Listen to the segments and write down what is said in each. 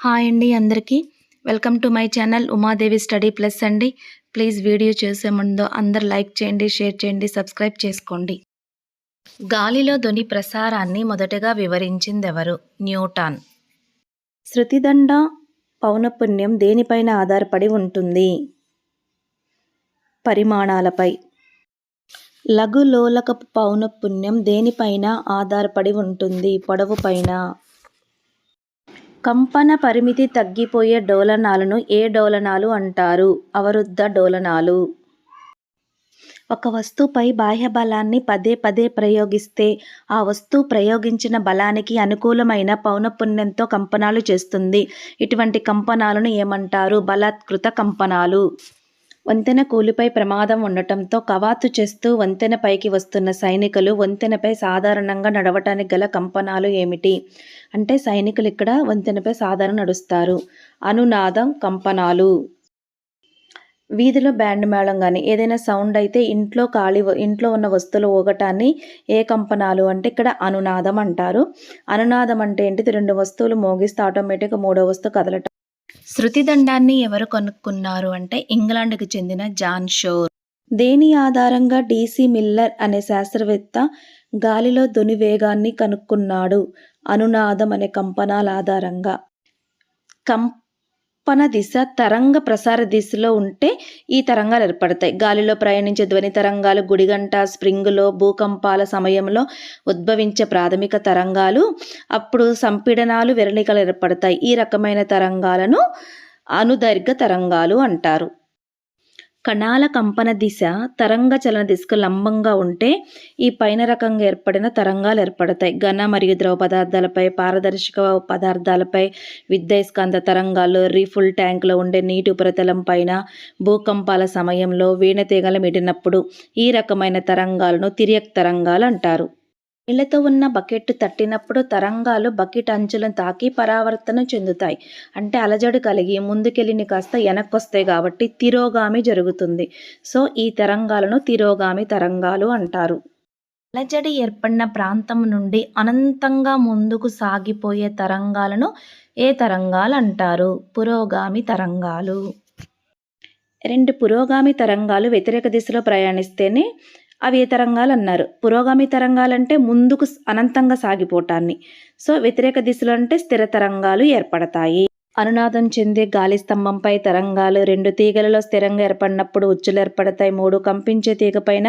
Hi అండి అందరికీ. Welcome to my channel Umadevi study plus అండి. ప్లీజ్ వీడియో చేసే ముందు అందరు లైక్ చేయండి షేర్ చేయండి సబ్స్క్రైబ్ చేసుకోండి. గాలిలో ధ్వని ప్రసారాన్ని మొదటగా వివరించింది ఎవరు న్యూటాన్. శృతిదండ పౌనపుణ్యం దేనిపైన ఆధారపడి ఉంటుంది? పరిమాణాలపై. లఘులోలకపు పౌనపుణ్యం దేనిపైన ఆధారపడి ఉంటుంది? పొడవుపైన కంపన పరిమితి తగ్గిపోయే డోలనాలను ఏ డోలనాలు అంటారు? అవరుద్ధ డోలనాలు. ఒక వస్తువుపై బాహ్య బలాన్ని పదే పదే ప్రయోగిస్తే ఆ వస్తువు ప్రయోగించిన బలానికి అనుకూలమైన పౌనఃపుణ్యంతో కంపనాలు చేస్తుంది. ఇటువంటి కంపనాలను ఏమంటారు? బలాత్కృత కంపనాలు. వంతెన కూలిపై ప్రమాదం ఉండటంతో కవాతు చేస్తూ వంతెన పైకి వస్తున్న సైనికులు వంతెనపై సాధారణంగా నడవటానికి గల కంపనాలు ఏమిటి? అంటే సైనికులు ఇక్కడ వంతెనపై సాధారణ నడుస్తారు. అనునాదం కంపనాలు. వీధిలో బ్యాండ్ మేళం కానీ ఏదైనా సౌండ్ అయితే ఇంట్లో ఖాళీ ఇంట్లో ఉన్న వస్తువులు ఊగటాన్ని ఏ కంపనాలు అంటే ఇక్కడ అనునాదం అంటారు. అనునాదం అంటే ఏంటిది? రెండు వస్తువులు మోగిస్తే ఆటోమేటిక్గా మూడో వస్తువు కదలటం. శృతిదండాన్ని ఎవరు కనుక్కున్నారు అంటే ఇంగ్లాండ్కి చెందిన జాన్ షోర్. దేని ఆధారంగా డీసీ మిల్లర్ అనే శాస్త్రవేత్త గాలిలో ధ్వని వేగాన్ని కనుక్కున్నాడు అనునాదం అనే కంపనాల ఆధారంగా. కం కంపన దిశ తరంగ ప్రసార దిశలో ఉంటే ఈ తరంగాలు ఏర్పడతాయి. గాలిలో ప్రయాణించే ధ్వని తరంగాలు గుడిగంట స్ప్రింగులో భూకంపాల సమయంలో ఉద్భవించే ప్రాథమిక తరంగాలు అప్పుడు సంపీడనాలు విరళికలు ఏర్పడతాయి. ఈ రకమైన తరంగాలను అనుదైర్ఘ తరంగాలు అంటారు. కణాల కంపన దిశ తరంగ చలన దిశకు లంబంగా ఉంటే ఈ పైన రకంగా ఏర్పడిన తరంగాలు ఏర్పడతాయి. ఘన మరియు ద్రవ పదార్థాలపై పారదర్శక పదార్థాలపై విద్యుస్కాంత తరంగాలు రీఫుల్ ట్యాంకులో ఉండే నీటి ఉపరితలం పైన భూకంపాల సమయంలో వీణతీగలు మిడినప్పుడు ఈ రకమైన తరంగాలను తిరియక్ తరంగాలు అంటారు. నీళ్ళతో ఉన్న బకెట్ తట్టినప్పుడు తరంగాలు బకెట్ అంచులను తాకి పరావర్తనం చెందుతాయి. అంటే అలజడి కలిగి ముందుకెళ్ళిన కాస్త వెనక్కొస్తాయి కాబట్టి తిరోగామి జరుగుతుంది. సో ఈ తరంగాలను తిరోగామి తరంగాలు అంటారు. అలజడి ఏర్పడిన ప్రాంతం నుండి అనంతంగా ముందుకు సాగిపోయే తరంగాలను ఏ తరంగాలు అంటారు? పురోగామి తరంగాలు. రెండు పురోగామి తరంగాలు వ్యతిరేక దిశలో ప్రయాణిస్తేనే అవి ఏ తరంగాలు అన్నారు పురోగామి తరంగాలంటే ముందుకు అనంతంగా సాగిపోవటాన్ని సో వ్యతిరేక దిశలు అంటే స్థిర తరంగాలు ఏర్పడతాయి. అనునాదం చెందే గాలి స్తంభంపై తరంగాలు రెండు తీగలలో స్థిరంగా ఏర్పడినప్పుడు ఉచ్చులు ఏర్పడతాయి. మూడు కంపించే తీగ పైన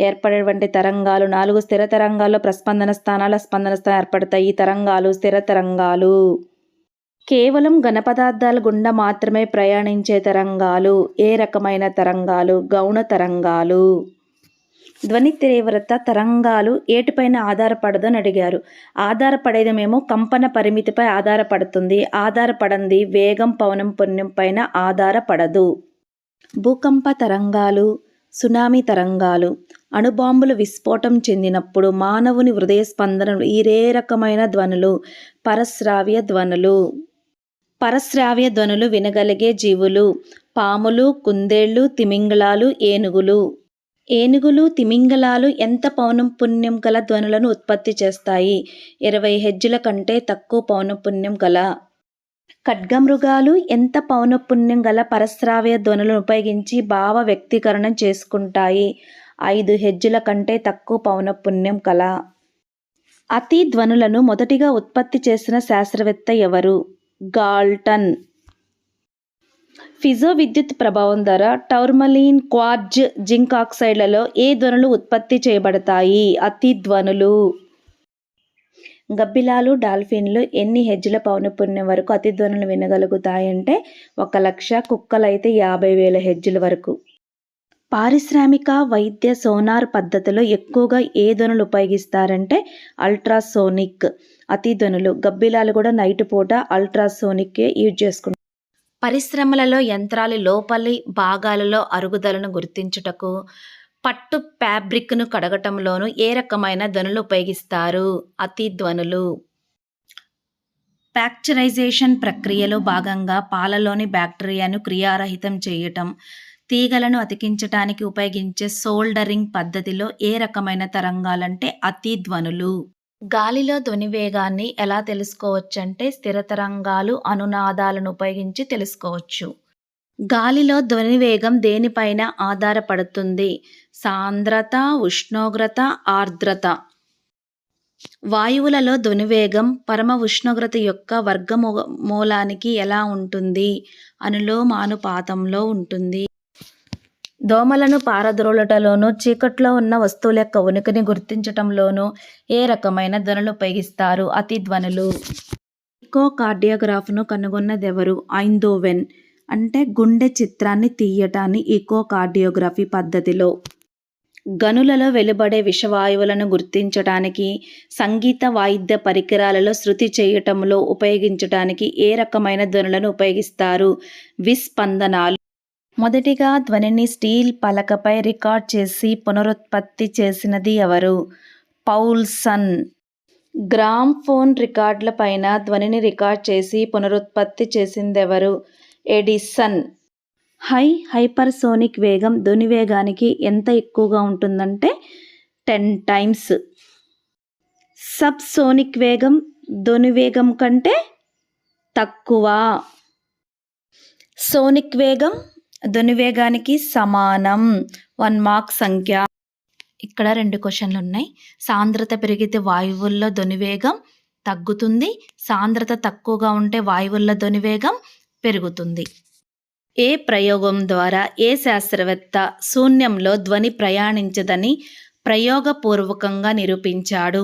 ఏర్పడేటువంటి తరంగాలు నాలుగు స్థిర తరంగాల్లో ప్రస్పందన స్థానాల స్పందన స్థానం ఏర్పడతాయి. ఈ తరంగాలు స్థిర తరంగాలు. కేవలం ఘనపదార్థాల గుండా మాత్రమే ప్రయాణించే తరంగాలు ఏ రకమైన తరంగాలు? గౌణ తరంగాలు. ధ్వని తీవ్రత తరంగాలు ఏటిపైన ఆధారపడదని అడిగారు. ఆధారపడేదేమేమో కంపన పరిమితిపై ఆధారపడుతుంది. ఆధారపడంది వేగం పవనం పుణ్యం పైన ఆధారపడదు. భూకంప తరంగాలు సునామీ తరంగాలు. అణుబాంబులు విస్ఫోటం చెందినప్పుడు మానవుని హృదయ స్పందనలు ఇరే రకమైన ధ్వనులు పరశ్రావ్య ధ్వనులు. పరశ్రావ్య ధ్వనులు వినగలిగే జీవులు పాములు కుందేళ్ళు తిమింగళాలు ఏనుగులు. ఏనుగులు తిమింగలాలు ఎంత పౌనఃపున్యం గల ధ్వనులను ఉత్పత్తి చేస్తాయి? ఇరవై హెజ్జుల కంటే తక్కువ పౌనపుణ్యం గల ఖడ్గమృగాలు ఎంత పౌనపుణ్యం గల పరశ్రావ్య ధ్వనులను ఉపయోగించి భావ వ్యక్తీకరణ చేసుకుంటాయి? ఐదు హెజ్జుల కంటే తక్కువ పౌనపుణ్యం కల అతి ధ్వనులను మొదటిగా ఉత్పత్తి చేసిన శాస్త్రవేత్త ఎవరు? గాల్టన్. ఫిజో విద్యుత్ ప్రభావం ద్వారా టౌర్మలిన్ క్వార్జ్ జింక్ ఆక్సైడ్లలో ఏ ధ్వనులు ఉత్పత్తి చేయబడతాయి? అతి ధ్వనులు. గబ్బిలాలు డాల్ఫిన్లు ఎన్ని హెజ్జుల పౌనపుణ్యం వరకు అతి ధ్వనులు వినగలుగుతాయంటే ఒక లక్ష కుక్కలైతే యాభై వేల హెజ్జుల వరకు. పారిశ్రామిక వైద్య సోనార్ పద్ధతిలో ఎక్కువగా ఏ ధ్వనులు ఉపయోగిస్తారంటే అల్ట్రాసోనిక్ అతి ధ్వనులు. గబ్బిలాలు కూడా నైట్ పూట అల్ట్రాసోనిక్ యూజ్ చేసుకుంటారు. పరిశ్రమలలో యంత్రాలు లోపలి భాగాలలో అరుగుదలను గుర్తించుటకు పట్టు ఫ్యాబ్రిక్ను కడగటంలోనూ ఏ రకమైన ధ్వనులు ఉపయోగిస్తారు? అతి ధ్వనులు. ఫ్యాక్చరైజేషన్ ప్రక్రియలో భాగంగా పాలలోని బ్యాక్టీరియాను క్రియారహితం చేయటం తీగలను అతికించటానికి ఉపయోగించే సోల్డరింగ్ పద్ధతిలో ఏ రకమైన తరంగాలంటే అతి ధ్వనులు. గాలిలో ధ్వని వేగాన్ని ఎలా తెలుసుకోవచ్చంటే స్థిరతరంగాలు అనునాదాలను ఉపయోగించి తెలుసుకోవచ్చు. గాలిలో ధ్వని వేగం దేనిపైన ఆధారపడుతుంది? సాంద్రత ఉష్ణోగ్రత ఆర్ద్రత. వాయువులలో ధ్వనివేగం పరమ ఉష్ణోగ్రత యొక్క వర్గమూ మూలానికి ఎలా ఉంటుంది? అనులోమానుపాతంలో ఉంటుంది. దోమలను పారద్రోలటలోనూ చీకట్లో ఉన్న వస్తువుల యొక్క ఉనికిని గుర్తించటంలోనూ ఏ రకమైన ధ్వనులు ఉపయోగిస్తారు? అతి ధ్వనులు ఈకోకార్డియోగ్రాఫ్ను కనుగొన్నదెవరు? ఐందోవెన్. అంటే గుండె చిత్రాన్ని తీయటాన్ని ఈకో కార్డియోగ్రఫీ పద్ధతిలో. గనులలో వెలువడే విషవాయువులను గుర్తించటానికి సంగీత వాయిద్య పరికరాలలో శృతి చేయటంలో ఉపయోగించటానికి ఏ రకమైన ధ్వనులను ఉపయోగిస్తారు? విస్పందనాలు. మొదటిగా ధ్వనిని స్టీల్ పలకపై రికార్డ్ చేసి పునరుత్పత్తి చేసినది ఎవరు? పౌల్సన్. గ్రామ్ ఫోన్ రికార్డుల పైన ధ్వనిని రికార్డ్ చేసి పునరుత్పత్తి చేసిందెవరు? ఎడిసన్. హై హైపర్సోనిక్ వేగం ధ్వని వేగానికి ఎంత ఎక్కువగా ఉంటుందంటే టెన్ టైమ్స్. సబ్ సోనిక్ వేగం ధ్వని వేగం కంటే తక్కువ. సోనిక్ వేగం ధ్వని వేగానికి సమానం. వన్ మార్క్ సంఖ్య. ఇక్కడ రెండు క్వశ్చన్లు ఉన్నాయి. సాంద్రత పెరిగితే వాయువుల్లో ధ్వనివేగం తగ్గుతుంది. సాంద్రత తక్కువగా ఉంటే వాయువుల్లో ధ్వని వేగం పెరుగుతుంది. ఏ ప్రయోగం ద్వారా ఏ శాస్త్రవేత్త శూన్యంలో ధ్వని ప్రయాణించదని ప్రయోగపూర్వకంగా నిరూపించాడు?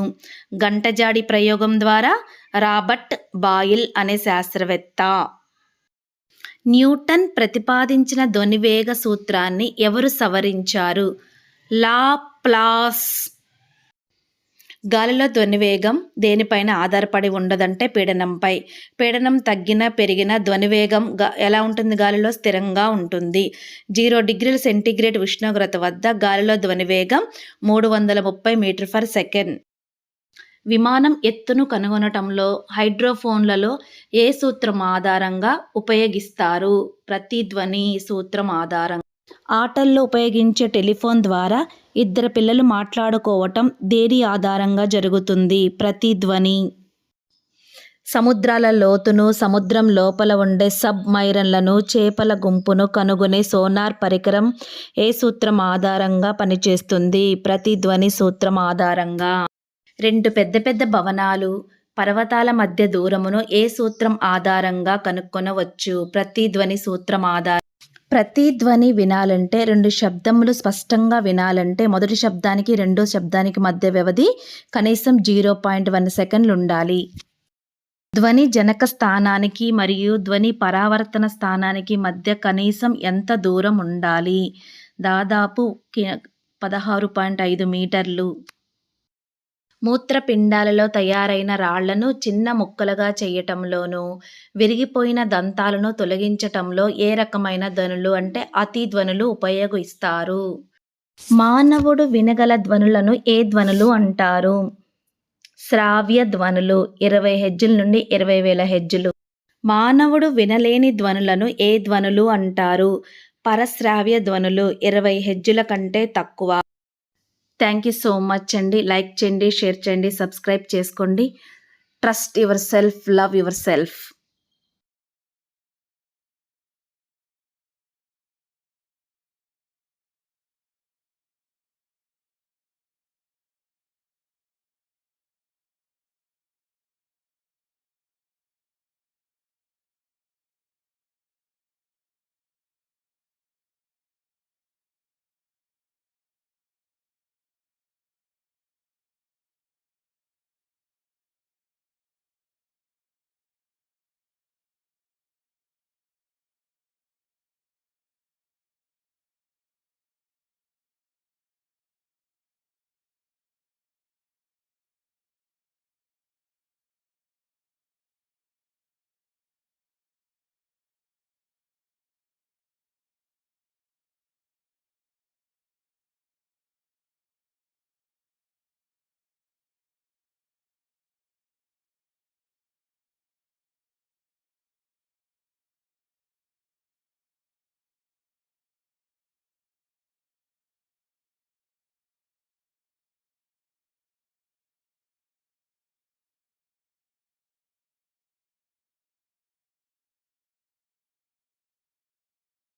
గంటజాడి ప్రయోగం ద్వారా రాబర్ట్ బాయిల్ అనే శాస్త్రవేత్త. న్యూటన్ ప్రతిపాదించిన ధ్వనివేగ సూత్రాన్ని ఎవరు సవరించారు? లాప్లాస్. గాలిలో ధ్వనివేగం దేనిపైన ఆధారపడి ఉండదంటే పీడనంపై. పీడనం తగ్గిన పెరిగిన ధ్వనివేగం ఎలా ఉంటుంది? గాలిలో స్థిరంగా ఉంటుంది. జీరో డిగ్రీల సెంటీగ్రేడ్ ఉష్ణోగ్రత వద్ద గాలిలో ధ్వనివేగం మూడు వందల ముప్పై మీటర్ ఫర్ సెకండ్. విమానం ఎత్తును కనుగొనటంలో హైడ్రోఫోన్లలో ఏ సూత్రం ఆధారంగా ఉపయోగిస్తారు? ప్రతిధ్వని సూత్రం ఆధారంగా. ఆటల్లో ఉపయోగించే టెలిఫోన్ ద్వారా ఇద్దరు పిల్లలు మాట్లాడుకోవటం దేని ఆధారంగా జరుగుతుంది? ప్రతిధ్వని సముద్రాల లోతును సముద్రం లోపల ఉండే సబ్ మైరన్లను చేపల గుంపును కనుగొనే సోనార్ పరికరం ఏ సూత్రం ఆధారంగా పనిచేస్తుంది? ప్రతిధ్వని సూత్రం ఆధారంగా. రెండు పెద్ద పెద్ద భవనాలు పర్వతాల మధ్య దూరమును ఏ సూత్రం ఆధారంగా కనుక్కొనవచ్చు? ప్రతిధ్వని సూత్రం ఆధారం ప్రతిధ్వని వినాలంటే రెండు శబ్దములు స్పష్టంగా వినాలంటే మొదటి శబ్దానికి రెండో శబ్దానికి మధ్య వ్యవధి కనీసం జీరో పాయింట్ వన్ సెకండ్లు ఉండాలి. ధ్వని జనక స్థానానికి మరియు ధ్వని పరావర్తన స్థానానికి మధ్య కనీసం ఎంత దూరం ఉండాలి? దాదాపు పదహారు పాయింట్ ఐదు మీటర్లు. మూత్రపిండాలలో తయారైన రాళ్ళను చిన్న ముక్కలుగా చేయటంలోనూ విరిగిపోయిన దంతాలను తొలగించటంలో ఏ రకమైన ధ్వనులు అంటే అతి ధ్వనులు ఉపయోగిస్తారు? మానవుడు వినగల ధ్వనులను ఏ ధ్వనులు అంటారు? శ్రావ్య ధ్వనులు ఇరవై హెజ్జుల నుండి ఇరవై వేల హెజ్జులు. మానవుడు వినలేని ధ్వనులను ఏ ధ్వనులు అంటారు? పరశ్రావ్య ధ్వనులు ఇరవై హెజ్జుల కంటే తక్కువ. థ్యాంక్ యూ సో మచ్ అండి లైక్ చేయండి షేర్ చేయండి సబ్స్క్రైబ్ చేసుకోండి. Trust yourself love yourself